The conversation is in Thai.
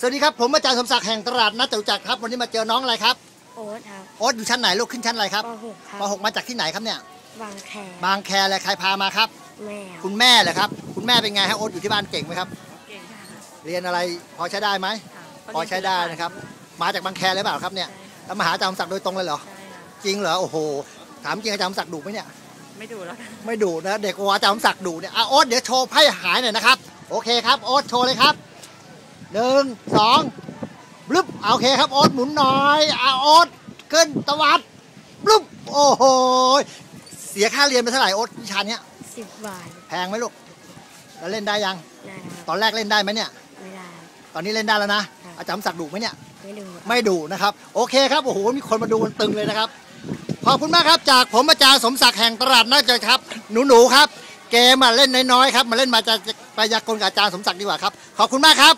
สวัสดีครับ ผมอาจารย์สมศักดิ์แห่งตลาดนัดจตุจักรครับ วันนี้มาเจอน้องอะไรครับ โอ๊ตครับโอ๊ตอยู่ชั้นไหนลูกขึ้นชั้นอะไรครับป .6 ครับ ป .6 มาจากที่ไหนครับเนี่ย บางแคบางแคเลยใครพามาครับ แม่ครับคุณแม่เหรอครับ คุณแม่เป็นไงฮะโอ๊ตอยู่ที่บ้านเก่งไหมครับ เก่งค่ะเรียนอะไรพอใช้ได้ไหมค่ะพอใช้ได้นะครับ มาจากบางแคเลยเปล่าครับเนี่ยใช่ค่ะแล้วมาหาอาจารย์สมศักดิ์โดยตรงเลยเหรอ ใช่ค่ะจริงเหรอ โอ้โห ถามจริงอาจารย์สมศักดิ์ดุไหมเนี่ย ไม่ดูแล้วค่ะไม่ดุนะ เด็กกว่าอาจารย์สมศักดิ์ดุเนี่ยอะโอ๊ตเดี๋ยวโชว์ไพ่หายหน่อยนะครับ โอเคครับ โอ๊ตโชว์เลยครับ หนึ่งสองบลึบอะโอเคครับโอ๊ตหมุนหน่อยอะโอ๊ตขึ้นตวัดบลึบโอ้โหเสียค่าเรียนไปเท่าไหร่โอ๊ตวิชาเนี้ยสิบบาทแพงไหมลูกแล้วเล่นได้ยังได้ครับตอนแรกเล่นได้ไหมเนี่ยไม่ได้ครับตอนนี้เล่นได้แล้วนะครับอาจารย์สมศักดิ์ดุไหมเนี่ยไม่ดูครับไม่ดุนะครับ โอเคครับโอ้โหมีคนมาดูกันตึงเลยนะครับขอบคุณมากครับจากผมอาจารย์สมศักดิ์แห่งตลาดน่าจะครับ หนูๆครับ เกมมาเล่นน้อยๆครับมาเล่นมาจะไปยากลกับอาจารย์สมศักดิ์ดีกว่าครับ ขอบคุณมากครับ